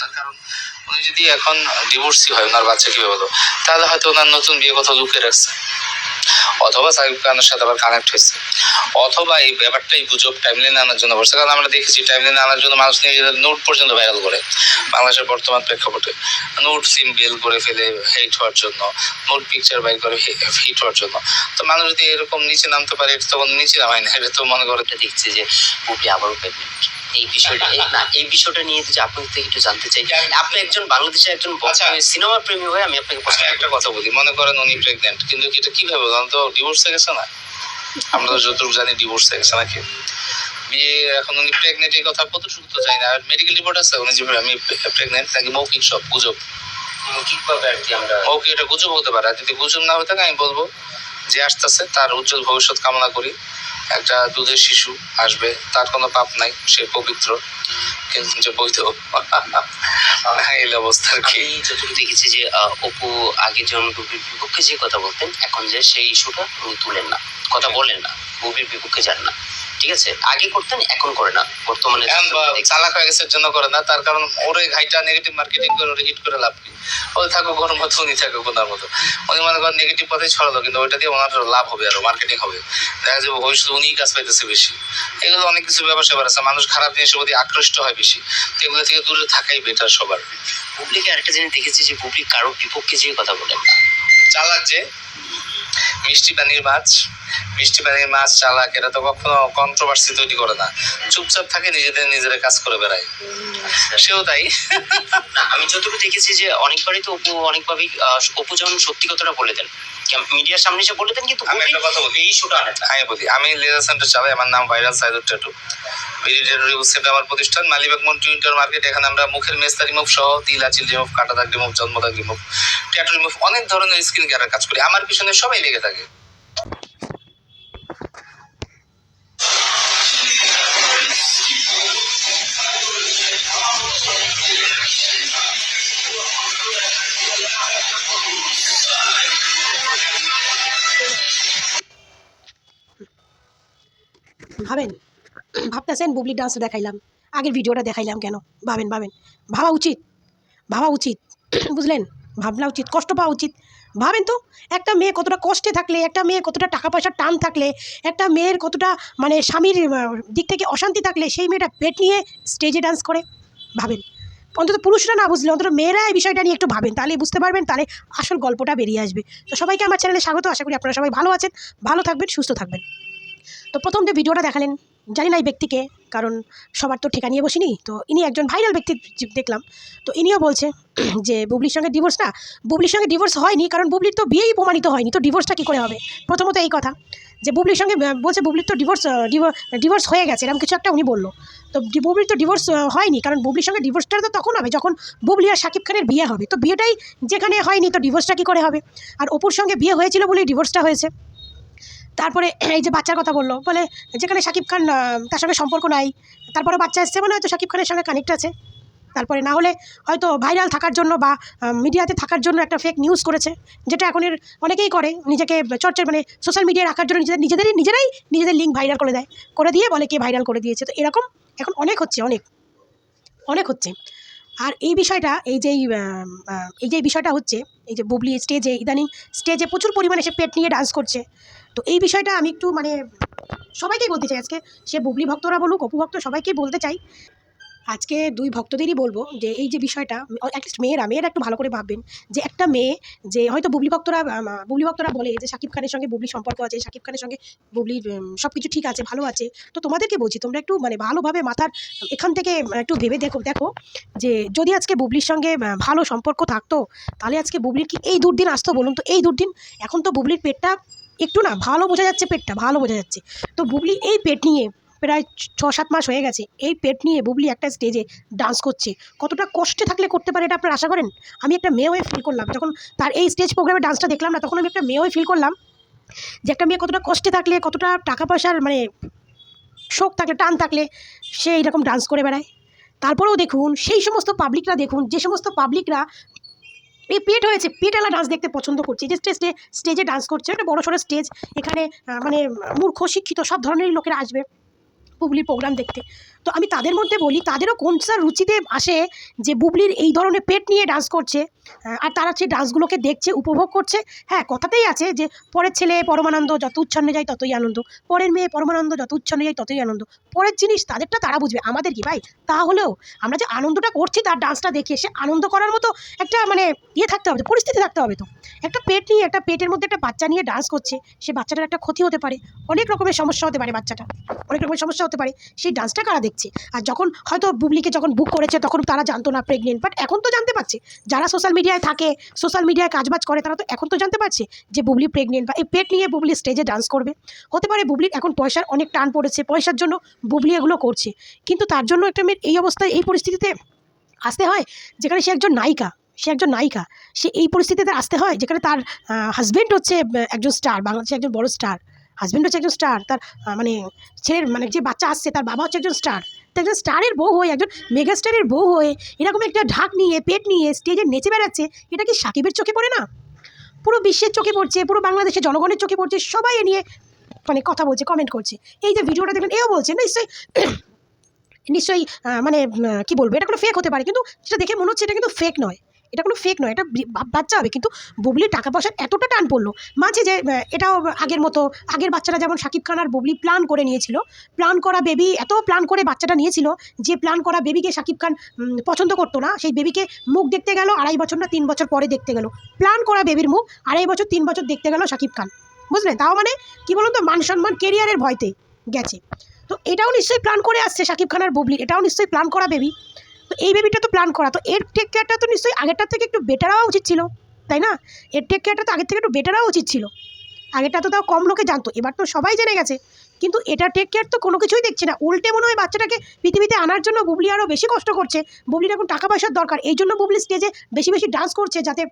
তার কারণ উনি যদি এখন ডিভোর্সই হয়, ওনার বাচ্চা কীভাবে হলো? তাহলে হয়তো ওনার নতুন বিয়ে কথা লুকিয়ে রাখছে। অথবা সাকিব খানের সাথে আবার কানেক্ট হয়েছে। অথবা এই ব্যাপারটাই গুজব টাইমলাইন আনার জন্য করছে। কারণ আমরা দেখেছি টাইমলাইন আনার জন্য মানুষ নিজেদের নোট পর্যন্ত ভাইরাল করে। বাংলাদেশের বর্তমান প্রেক্ষাপটে। নোট, সিম বেল করে ফেলে হেট হওয়ার জন্য। নোট পিকচার বাইর করে হিট হওয়ার জন্য। তো মানুষ যদি এরকম নিচে নামতে পারে, এটা তখন নিচে নামায় না। এটা তো মনে করে দেখছে যে বুবলি আবারও প্রেগনেন্ট এই বিষয়টা না এই বিষয়টা নিয়ে যদি আপনার থেকে একটু জানতে চাই আপনি একজন বাংলাদেশের একজন আচ্ছা। সিনেমা প্রেমী হয়ে আমি আপনাকে প্রশ্ন আচ্ছা, একটা কথা বলি মনে করেন উনি প্রেগনেন্ট কিন্তু এটা কীভাবে বলেন তো ডিভোর্স হয়ে গেছে না? আমরা যতটুকু জানি ডিভোর্স হয়ে গেছে নাকি? বিয়ে এখন উনি প্রেগনেন্ট এই কথা কতটুকু তো জানি না আর মেডিকেল রিপোর্ট আছে উনি যে আমি প্রেগনেন্ট নাকি মৌখিক সব গুজব? মৌখিকভাবে আর কি আমরা মৌখিক এটা গুজব হতে পারে আর যদি গুজব না হয়ে থাকে আমি বলব যে আসতেছে তার উজ্জ্বল ভবিষ্যৎ কামনা করি। একটা দুধের শিশু আসবে তার কোনো পাপ নাই সে পবিত্র। কিন্তু যে বৈধ। হ্যাঁ, এই অবস্থা আর কি। যতটুকু দেখেছি যে অপু আগে যেমন বুবির বিপক্ষে যে কথা বলতেন এখন যে সেই ইস্যুটা তুলেন না। কথা বলেন না গভীর বিপক্ষে যান না। ঠিক আছে? আগে করতেন এখন করে না। বর্তমানে এখন চালাক হয়ে গেছে জন্য করে না। তার কারণ ওরে ঘাইটা নেগেটিভ মার্কেটিং করে ওরে হিট করে লাভ কি? ওই থাকুক ওর মতো উনি থাকুক ওনার মতো। উনি মনে করেন নেগেটিভ পথে ছড়ালো কিন্তু ওইটা দিয়ে ওনার লাভ হবে আরও মার্কেটিং হবে। দেখা যাবে ভবিষ্যতে উনিই কাজ পাইতেছে বেশি। এগুলো অনেক কিছু ব্যাপার স্যাপার আছে। মানুষ খারাপ জিনিসের প্রতি আকৃষ্ট হয় বেশি। এগুলো থেকে দূরে থাকাই বেটার সবার। বুবলিকে আরেকটা জিনিস দেখেছি যে বুবলি কারোর বিপক্ষে যেয়ে কথা বলেন না। যে মিষ্টি পানির মাছ মিষ্টি পানির মাছ চালাক এটা তো কখনো কন্ট্রোভার্সি তৈরি করে না। চুপচাপ থাকে নিজেদের নিজেরা কাজ করে বেড়ায়। সেও তাই। না আমি যতটুকু দেখেছি যে অনেকবারই তো অপু অনেকভাবেই আহ, অপু যেমন সত্যি কথাটা বলে দেন। মিডিয়ার সামনে এসে বলে দেন কিন্তু আমি একটা কথা বলি। এই আনেন আমি বলি আমি লেজার সেন্টার চালাই আমার নাম viral Saidur tattoo. Tattoo remove আমার প্রতিষ্ঠান, মালিবাগ মন্টু ইন্টার মার্কেট এখানে আমরা মুখের মেস্তা রিমুভ সহ তিল, আচিল রিমুভ, কাটা দাগ রিমুভ, জন্ম দাগ রিমুভ, ট্যাটু রিমুভ, অনেক ধরনের স্কিন কেয়ারের কাজ করি। আমার পিছনে সবাই লেগে থাকে। ভাবেন? ভাবতেছেন বুবলি ডান্স দেখাইলাম। আগের ভিডিওটা দেখাইলাম কেন? ভাবেন ভাবেন। ভাবা উচিত ভাবা উচিত। বুঝলেন? ভাবনা উচিত, কষ্ট পাওয়া উচিত। ভাবেন তো, একটা মেয়ে কতটা কষ্টে থাকলে, একটা মেয়ে কতটা টাকা পয়সার টান থাকলে, একটা মেয়ের কতটা মানে স্বামীর দিক থেকে অশান্তি থাকলে, সেই মেয়েটা পেট নিয়ে স্টেজে ডান্স করে। ভাবেন। অন্তত পুরুষরা না বুঝলে, অন্তত মেয়েরা এই বিষয়টা নিয়ে একটু ভাবেন। তাহলে বুঝতে পারবেন, তাহলে আসল গল্পটা বেরিয়ে আসবে। তো সবাইকে আমার চ্যানেলে স্বাগত, আশা করি আপনারা সবাই ভালো আছেন, ভালো থাকবেন, সুস্থ থাকবেন। তো প্রথম যে ভিডিওটা দেখালেন জানি না এই ব্যক্তিকে, কারণ সবার তো ঠিকা নিয়ে বসিনি, তো ইনি একজন ভাইরাল ব্যক্তি দেখলাম, তো ইনিও বলছে যে বুবলির সঙ্গে ডিভোর্স না, বুবলির সঙ্গে ডিভোর্স হয়নি, কারণ বুবলির তো বিয়েই প্রমাণিত হয়নি, তো ডিভোর্সটা কী করে হবে? প্রথমত এই কথা, যে বুবলির সঙ্গে বলছে বুবলির তো ডিভোর্স ডিভোর্স হয়ে গেছে, এরকম কিছু একটা উনি বলল, তো বুবলির তো ডিভোর্স হয়নি, কারণ বুবলির সঙ্গে ডিভোর্সটা তো তখন হবে, যখন বুবলি আর শাকিব খানের বিয়ে হবে, তো বিয়েটাই যেখানে হয়নি, তো ডিভোর্সটা কী করে হবে? আর অপুর সঙ্গে বিয়ে হয়েছিল বলেই ডিভোর্সটা হয়েছে তারপরে এই যে বাচ্চার কথা বলল, বলে যেখানে শাকিব খান তার সঙ্গে সম্পর্ক নাই তারপরে বাচ্চা এসছে মানে হয়তো শাকিব খানের সঙ্গে কানেক্ট আছে। তারপরে না হলে হয়তো ভাইরাল থাকার জন্য বা মিডিয়াতে থাকার জন্য একটা ফেক নিউজ করেছে, যেটা এখনের অনেকেই করে, নিজেকে চর্চার মানে সোশ্যাল মিডিয়ায় রাখার জন্য নিজেদের, নিজেদেরই, নিজেরাই নিজেদের লিঙ্ক ভাইরাল করে দেয়। করে দিয়ে বলে কে ভাইরাল করে দিয়েছে। তো এরকম এখন অনেক হচ্ছে, অনেক। অনেক হচ্ছে। আর এই বিষয়টা এই যে এই, যে বিষয়টা হচ্ছে এই যে বুবলি স্টেজে ইদানিং স্টেজে প্রচুর পরিমাণে সে পেট নিয়ে ডান্স করছে। তো এই বিষয়টা আমি একটু মানে সবাইকে বলতে চাই আজকে সে বুবলি ভক্তরা বলুক অপু ভক্ত সবাইকেই বলতে চাই আজকে দুই ভক্তদেরই বলব যে এই যে বিষয়টা অ্যাটলিস্ট মেয়েরা মেয়েরা একটু ভালো করে ভাববেন যে একটা মেয়ে যে হয়তো বুবলি ভক্তরা বুবলি ভক্তরা বলে যে শাকিব খানের সঙ্গে বুবলি সম্পর্ক আছে, শাকিব খানের সঙ্গে বুবলির সব কিছু ঠিক আছে, ভালো আছে। তো তোমাদেরকে বলছি, তোমরা একটু মানে ভালোভাবে মাথার, এখান থেকে একটু ভেবে দেখো দেখো যে যদি আজকে বুবলির সঙ্গে ভালো সম্পর্ক থাকতো, তাহলে আজকে বুবলির কি এই দুর্দিন আসতো বলুন তো? এই দুর্দিন এখন তো বুবলির পেটটা একটু না ভালো বোঝা যাচ্ছে, পেটটা ভালো বোঝা যাচ্ছে। তো বুবলি এই পেট নিয়ে প্রায় ছ সাত মাস হয়ে গেছে। এই পেট নিয়ে বুবলি একটা স্টেজে ডান্স করছে। কতটা কষ্টে থাকলে করতে পারে এটা আপনারা আশা করেন? আমি একটা মেয়ে হয়ে ফিল করলাম। যখন তার এই স্টেজ প্রোগ্রামে ডান্সটা দেখলাম না, তখন আমি একটা মেয়ে হয়ে ফিল করলাম যে একটা মেয়ে কতটা কষ্টে থাকলে, কতটা টাকা পয়সার মানে শোক থাকলে, টান থাকলে সে এইরকম ডান্স করে বেড়ায়। তারপরেও দেখুন, সেই সমস্ত পাবলিকরা দেখুন, যে সমস্ত পাবলিকরা এই পেট হয়েছে, পেটালা ডান্স দেখতে পছন্দ করছে। যে স্টেজে স্টেজে ডান্স করছে, একটা বড় সড়ো স্টেজ এখানে মানে মূর্খ, শিক্ষিত সব ধরনেরই লোকেরা আসবে। বুবলির প্রোগ্রাম দেখতে। তো আমি তাদের মধ্যে বলি, তাদেরও কোন রুচিতে আসে যে বুবলির এই ধরনের পেট নিয়ে ডান্স করছে? আর তারা সেই ডান্সগুলোকে দেখছে, উপভোগ করছে। হ্যাঁ কথাতেই আছে যে পরের ছেলে পরমানন্দ যত উচ্ছন্নে যায় ততই আনন্দ, পরের মেয়ে পরমানন্দ যত উচ্ছন্নে যায় ততই আনন্দ। পরের জিনিস তাদেরটা তারা বুঝবে, আমাদের কি ভাই? তাহলেও আমরা যে আনন্দটা করছি তার ডান্সটা দেখে, সে আনন্দ করার মতো একটা মানে ইয়ে থাকতে হবে পরিস্থিতি থাকতে হবে তো। একটা পেট নিয়ে, একটা পেটের মধ্যে একটা বাচ্চা নিয়ে ডান্স করছে, সে বাচ্চাটার একটা ক্ষতি হতে পারে। অনেক রকমের সমস্যা হতে পারে বাচ্চাটা। অনেক রকমের সমস্যা হতে পারে। সেই ডান্সটা কারা দেখছে। আর যখন হয়তো বুবলিকে যখন বুক করেছে, তখন তারা জানতো না প্রেগনেন্ট বাট এখন তো জানতে পারছে। যারা সোশ্যাল মিডিয়ায় থাকে সোশ্যাল মিডিয়ায় কাজবাজ করে, তারা তো এখন তো জানতে পারছে যে বুবলি প্রেগনেন্ট বা এই পেট নিয়ে বুবলি স্টেজে ডান্স করবে। হতে পারে বুবলির এখন পয়সার অনেক টান পড়েছে, পয়সার জন্য বুবলি এগুলো করছে। কিন্তু তার জন্য একটা মেয়ের এই অবস্থায়, এই পরিস্থিতিতে আসতে হয় যেখানে সে একজন নায়িকা, সে একজন নায়িকা। সে এই পরিস্থিতিতে আসতে হয় যেখানে তার হাজবেন্ড হচ্ছে একজন স্টার বাংলাদেশে একজন বড় স্টার হাজবেন্ড হচ্ছে একজন স্টার তার মানে ছেলের মানে যে বাচ্চা আসছে, তার বাবা হচ্ছে একজন স্টার একজন স্টারের বউ হয়ে, একজন মেগা স্টারের বউ হয়ে, এরকম একটা ঢাক নিয়ে, পেট নিয়ে স্টেজে নেচে বেড়াচ্ছে, এটা কি সাকিবের চোখে পড়ে না? পুরো বিশ্বের চোখে পড়ছে, পুরো বাংলাদেশের জনগণের চোখে পড়ছে, সবাই এ নিয়ে মানে কথা বলছে কমেন্ট করছে। এই যে ভিডিওটা দেখবেন এও বলছে, নিশ্চয়ই নিশ্চয়ই মানে কি বলব, এটা কোনো ফেক হতে পারে, কিন্তু সেটা দেখে মনে হচ্ছে এটা কিন্তু ফেক নয়। এটা কোনো ফেক নয়, এটা বাচ্চা হবে। কিন্তু বুবলির টাকা পয়সার এতটা টান পড়ল, মাঝে যে এটাও আগের মতো, আগের বাচ্চারা যেমন শাকিব খান আর বুবলি প্ল্যান করে নিয়েছিল প্ল্যান করা বেবি এত প্ল্যান করে বাচ্চাটা নিয়েছিল যে প্ল্যান করা বেবিকে শাকিব খান পছন্দ করতো না। সেই বেবিকে মুখ দেখতে গেল, আড়াই বছর না তিন বছর পরে দেখতে গেল। প্ল্যান করা বেবির মুখ, আড়াই বছর, তিন বছর দেখতে গেল শাকিব খান। বুঝলেন? তাও মানে কি বলুন তো, মান সম্মান কেরিয়ারের ভয়তে গেছে। তো এটাও নিশ্চয়ই প্ল্যান করে আসছে শাকিব খান আর বুবলি, এটাও নিশ্চয়ই প্ল্যান করা বেবি তো এই বেবিটা তো প্ল্যান করা, তো এর টেক কেয়ারটা তো নিশ্চয়ই আগেরটার থেকে একটু বেটার হওয়া উচিত ছিল, তাই না? এর টেক কেয়ারটা তো আগের থেকে একটু বেটার হওয়া উচিত ছিল। আগেরটা তো তাও কম লোকে জানতো, এবার তো সবাই জেনে গেছে। কিন্তু এটা টেক কেয়ার তো কোনো কিছুই দেখছে না। উল্টে মনে হয় বাচ্চাটাকে পৃথিবীতে আনার জন্য বুবলি আরও বেশি কষ্ট করছে। বুবলির এখন টাকা পয়সার দরকার। এই জন্য বুবলি স্টেজে বেশি বেশি ডান্স করছে যাতে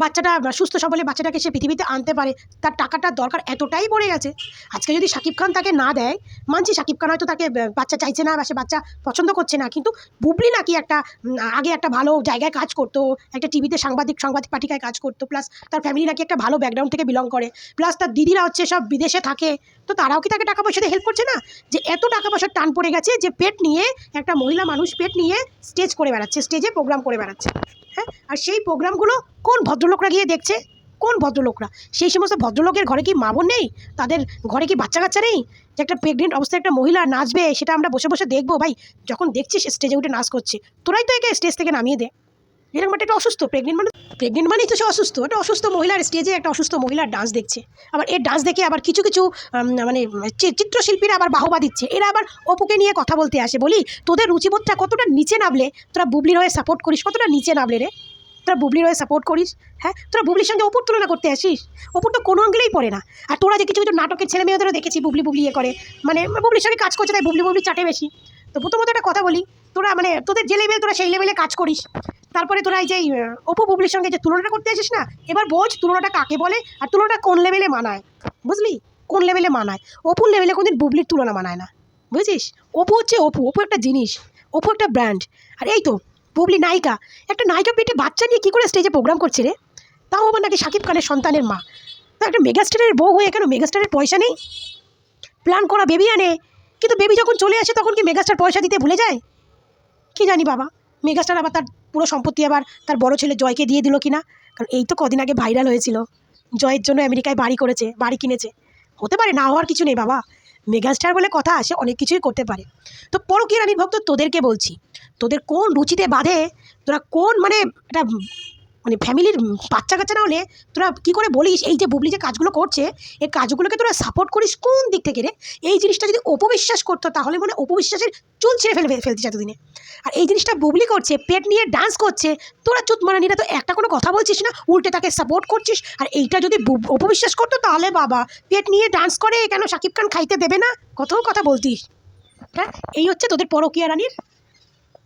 বাচ্চাটা সুস্থ সবলে বাচ্চাটাকে সে পৃথিবীতে আনতে পারে, তার টাকাটার দরকার এতটাই পড়ে গেছে। আজকে যদি শাকিব খান তাকে না দেয়, মানছি শাকিব খান হয়তো তাকে বাচ্চা চাইছে না বা সে বাচ্চা পছন্দ করছে না, কিন্তু বুবলি নাকি একটা আগে একটা ভালো জায়গায় কাজ করতো, একটা টিভিতে সাংবাদিক সাংবাদিক পাঠিকায় কাজ করতো প্লাস তার ফ্যামিলি নাকি একটা ভালো ব্যাকগ্রাউন্ড থেকে বিলং করে প্লাস তার দিদিরা হচ্ছে সব বিদেশে থাকে তো তারাও কি তাকে টাকা পয়সা দিয়ে হেল্প করছে না? যে এত টাকা পয়সার টান পড়ে গেছে যে পেট নিয়ে একটা মহিলা মানুষ পেট নিয়ে স্টেজ করে বেড়াচ্ছে স্টেজে প্রোগ্রাম করে বেড়াচ্ছে। হ্যাঁ? আর সেই প্রোগ্রামগুলো কোন ভদ্রলোকরা গিয়ে দেখছে? কোন ভদ্রলোকরা? সেই সমস্ত ভদ্রলোকের ঘরে কি মা বোন নেই? তাদের ঘরে কি বাচ্চা কাচ্চা নেই? যে একটা প্রেগনেন্ট অবস্থায় একটা মহিলা নাচবে, সেটা আমরা বসে বসে দেখব। ভাই, যখন দেখছিস স্টেজে উঠে নাচ করছে, তোরাই তো একে স্টেজ থেকে নামিয়ে দে। এরকম একটা অসুস্থ প্রেগনেন্ট মানে প্রেগনেন্ট মানেই তো সে অসুস্থ। একটা অসুস্থ মহিলার স্টেজে একটা অসুস্থ মহিলার ডান্স দেখছে। আবার এর ডান্স দেখে আবার কিছু কিছু মানে চিত্রশিল্পীরা আবার বাহবা দিচ্ছে। এরা আবার অপুকে নিয়ে কথা বলতে আসে, বলি, তোদের রুচিবোধটা কতটা নিচে নামলে? তোরা বুবলির হয়ে সাপোর্ট করিস, কতটা নিচে নামলে রে? তোরা বুবলির হয়ে সাপোর্ট করিস হ্যাঁ? তোরা বুবলির সঙ্গে অপুর তুলনা করতে আসিস? অপুর তো কোনো অঙ্গেলেই পড়ে না। আর তোরা যে কিছু কিছু নাটকের ছেলে মেয়েদেরও দেখেছি বুবলি বুবলি ইয়ে করে। মানে বুবলির সঙ্গে কাজ করছে, তাই বুবলি বুবলি চাটে বেশি। তো প্রথমত একটা কথা বলি তোরা মানে তোদের যে লেভেল তোরা সেই লেভেলে কাজ করিস। তারপরে তোরা এই যে অপু বুবলির সঙ্গে যে তুলনাটা করতে আসিস না, এবার বোঝ তুলনাটা কাকে বলে আর তুলনাটা কোন লেভেলে মানায়। বুঝলি? কোন লেভেলে মানায়। অপুর লেভেলে কোনদিন বুবলির তুলনা মানায় না। বুঝেছিস অপু হচ্ছে অপু অপু একটা জিনিস, অপু একটা ব্র্যান্ড আর এই তো বুবলি নায়িকা। একটা নায়িকা পেটে বাচ্চা নিয়ে কী করে স্টেজে প্রোগ্রাম করছে রে? তাও আবার নাকি শাকিব খানের সন্তানের মা। তা একটা মেগাস্টারের বউ হয়ে কেন মেগাস্টারের পয়সা নেই? প্ল্যান করা বেবি আনে। কিন্তু বেবি যখন চলে আসে তখন কি মেগাস্টার পয়সা দিতে ভুলে যায়? কি জানি বাবা? মেগাস্টার আবার তার পুরো সম্পত্তি আবার তার বড় ছেলে জয়কে দিয়ে দিল কিনা? কারণ এই তো কদিন আগে ভাইরাল হয়েছিল। জয়ের জন্য আমেরিকায় বাড়ি করেছে, বাড়ি কিনেছে। হতে পারে না হওয়ার কিছু নেই বাবা। মেগাস্টার বলে কথা আসে অনেক কিছুই করতে পারে। তো পরকীয় রানীর ভক্ত তোদেরকে বলছি, তোদের কোন রুচিতে বাঁধে? তোরা কোন মানে একটা মানে ফ্যামিলির বাচ্চা কাচ্চা না হলে তোরা কী করে বলিস? এই যে বুবলি যে কাজগুলো করছে, এই কাজগুলোকে তোরা সাপোর্ট করিস কোন দিক থেকে রে? এই জিনিসটা যদি অপবিশ্বাস করতো, তাহলে মানে অপবিশ্বাসের চুল ছেড়ে ফেলে ফেলতে এতদিনে আর এই জিনিসটা বুবলি করছে, পেট নিয়ে ডান্স করছে, তোরা চুত মানে নিরা তো একটা কোনো কথা বলছিস না, উল্টে তাকে সাপোর্ট করছিস। আর এইটা যদি অপবিশ্বাস করতো, তাহলে বাবা, পেট নিয়ে ডান্স করে, কেন শাকিব খান খাইতে দেবে না? কত কথা বলতিস। হ্যাঁ? এই হচ্ছে তোদের পরকীয়া রানীর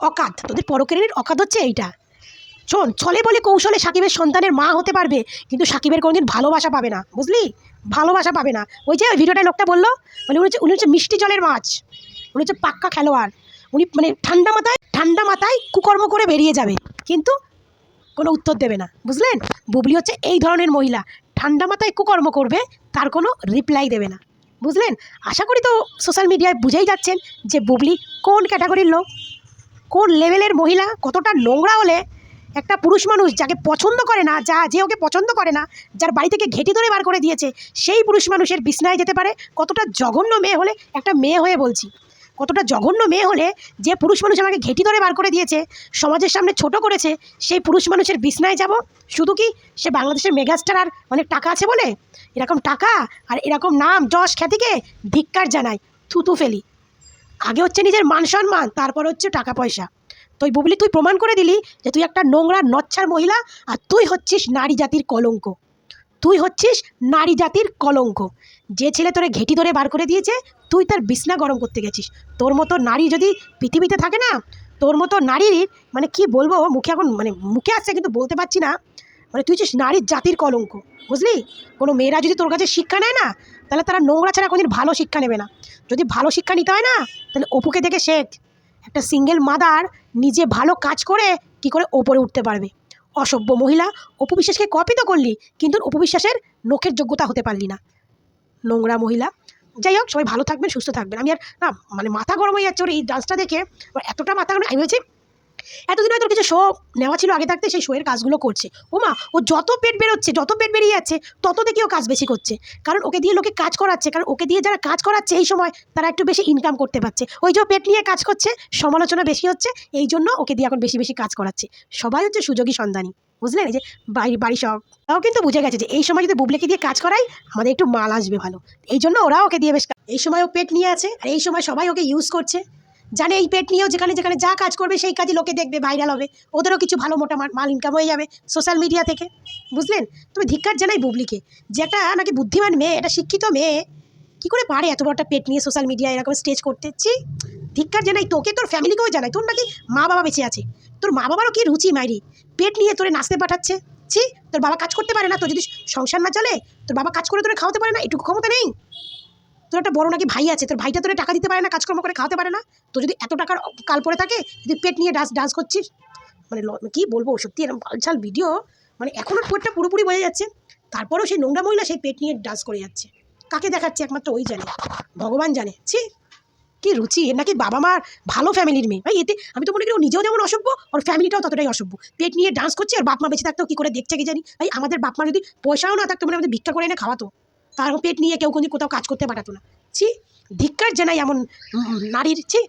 অকাদ তোদের পরকীয়া রানীর অকাদ হচ্ছে এইটা। শোন ছলে বলে কৌশলে সাকিবের সন্তানের মা হতে পারবে, কিন্তু সাকিবের কোনোদিন ভালোবাসা পাবে না, বুঝলি? ভালোবাসা পাবে না। ওই যে ভিডিওটায় লোকটা বলল মানে উনি হচ্ছে উনি হচ্ছে মিষ্টি জলের মাছ, উনি হচ্ছে পাক্কা খেলোয়াড়। উনি মানে ঠান্ডা মাথায় ঠান্ডা মাথায় কুকর্ম করে বেরিয়ে যাবে, কিন্তু কোনো উত্তর দেবে না, বুঝলেন? বুবলি হচ্ছে এই ধরনের মহিলা, ঠান্ডা মাথায় কুকর্ম করবে, তার কোনো রিপ্লাই দেবে না, বুঝলেন? আশা করি তো সোশ্যাল মিডিয়ায় বুঝেই যাচ্ছেন যে বুবলি কোন ক্যাটাগরির লোক, কোন লেভেলের মহিলা, কতটা নোংরা হলে একটা পুরুষ মানুষ যাকে পছন্দ করে না, যা যে ওকে পছন্দ করে না, যার বাড়ি থেকে ঘেটি ধরে বার করে দিয়েছে, সেই পুরুষ মানুষের বিছনায় যেতে পারে। কতটা জঘন্য মেয়ে হলে, একটা মেয়ে হয়ে বলছি, কতটা জঘন্য মেয়ে হলে যে পুরুষ মানুষ আমাকে ঘেটি ধরে বার করে দিয়েছে, সমাজের সামনে ছোট করেছে, সেই পুরুষ মানুষের বিছনায় যাব? শুধু কি সে বাংলাদেশের মেগাস্টার আর অনেক টাকা আছে বলে? এরকম টাকা আর এরকম নাম, যশ খ্যাতিকে ধিক্কার জানায়, থুতু ফেলি। আগে হচ্ছে নিজের মান সম্মান, তারপর হচ্ছে টাকা পয়সা। তুই বুবলি, তুই প্রমাণ করে দিলি যে তুই একটা নোংরা, নচ্ছার মহিলা আর তুই হচ্ছিস নারী জাতির কলঙ্ক। তুই হচ্ছিস নারী জাতির কলঙ্ক। যে ছেলে তোরে ঘেটি ধরে বার করে দিয়েছে, তুই তার বিছনা গরম করতে গেছিস। তোর মতো নারী যদি পৃথিবীতে থাকে না, তোর মতো নারীর মানে কি বলব, মুখে এখন মানে মুখে আসছে কিন্তু বলতে পারছি না মানে তুই নারীর জাতির কলঙ্ক, বুঝলি? কোনো মেয়েরা যদি তোর কাছে শিক্ষা নেয় না, তাহলে তারা নোংরা ছাড়া কোনোদিন ভালো শিক্ষা নেবে না। যদি ভালো শিক্ষা নিতে হয় না, তাহলে অপুকে দেখে শেখ। একটা সিঙ্গেল মাদার নিজে ভালো কাজ করে কি করে ওপরে উঠতে পারবে। অসভ্য মহিলা অপু বিশ্বাসকে কপি তো করলি, কিন্তু অপু বিশ্বাসের নখের যোগ্যতা হতে পারলি না। নোংরা মহিলা। যাই হোক, সবাই ভালো থাকবেন, সুস্থ থাকবেন। আমি আর না মানে মাথা গরম হয়ে যাচ্ছে ওর এই ডান্সটা দেখে। এতটা মাথা গরম, আমি বলছি এতদিন হয়তো কিছু শো নেওয়া ছিল, আগে থাকতে সেই শোয়ের কাজগুলো করছে। ও মা ও যত পেট বেরোচ্ছে, যত পেট বেরিয়ে যাচ্ছে, তত দেখি ও কাজ বেশি করছে। কারণ ওকে দিয়ে লোকে কাজ করাচ্ছে, কারণ ওকে দিয়ে যারা কাজ করাচ্ছে এই সময়, তারা একটু বেশি ইনকাম করতে পারছে। ওই যে পেট নিয়ে কাজ করছে, সমালোচনা বেশি হচ্ছে, এই জন্য ওকে দিয়ে এখন বেশি বেশি কাজ করাচ্ছে। সবাই হচ্ছে সুযোগী সন্ধানী, বুঝলেন? এই যে বাড়ি বাড়ি সব, তাও কিন্তু বুঝে গেছে যে এই সময় যদি বুবলিকে দিয়ে কাজ করাই, আমাদের একটু মাল আসবে ভালো। এই জন্য ওরা ওকে দিয়ে বেশ এই সময় ও পেট নিয়ে আছে, আর এই সময় সবাই ওকে ইউজ করছে। জানে এই পেট নিয়েও যেখানে যেখানে যা কাজ করবে, সেই কাজে লোকে দেখবে ভাইরাল হবে। ওদেরও কিছু ভালো মোটা মাল ইনকাম হয়ে যাবে সোশ্যাল মিডিয়া থেকে। বুঝলেন? তবে ধিক্কার জানাই বুবলিকে যে একটা নাকি বুদ্ধিমান মেয়ে, একটা শিক্ষিত মেয়ে, কী করে পারে এত বড় একটা পেট নিয়ে সোশ্যাল মিডিয়ায় এরকম স্টেজ করতে? ছি, ধিক্কার জানাই তোকে, তোর ফ্যামিলিকেও জানাই। তোর নাকি মা বাবা বেঁচে আছে। তোর মা বাবারও কি রুচি মাইরি? পেট নিয়ে তোরে নাচতে পাঠাচ্ছে। ছি, তোর বাবা কাজ করতে পারে না। তোর যদি সংসার না চলে, তোর বাবা কাজ করে তোরে খাওয়াতে পারে না। এটুকু ক্ষমতা নেই। তোর একটা বড় নাকি ভাই আছে, তোর ভাইটা তোরে টাকা দিতে পারে না, কাজকর্ম করে খাওয়াতে পারে না? তো যদি এত টাকার কাল পরে থাকে, যদি পেট নিয়ে ডান্স ডান্স করছিস? মানে কি বলব সত্যি এরকম বালছাল ভিডিও মানে এখনও পেটটা পুরোপুরি বোঝা যাচ্ছে। তারপরেও সেই নোংরা মহিলা সেই পেট নিয়ে ডান্স করে যাচ্ছে। কাকে দেখাচ্ছে একমাত্র ওই জানে, ভগবান জানে। ছি, কি রুচি, এর নাকি বাবা মার ভালো ফ্যামিলির মেয়ে। ভাই, এতে আমি তো মনে করি ও নিজেও যেমন অসভ্য, ওর ফ্যামিলিটাও ততটাই অসভ্য। পেট নিয়ে ডান্স করছে আর বাপ মা বেঁচে থাকতেও কী করে দেখছে কি জানি? ভাই, আমাদের বাপ মা যদি পয়সাও না থাকতো মানে আমাদের ভিক্ষা করে এনে খাওয়াতো। তার পেট নিয়ে কেউ কোনো কোথাও কাজ করতে পাঠাতো না। ছি, ধিক্কার জানাই এমন নারীর, ছি।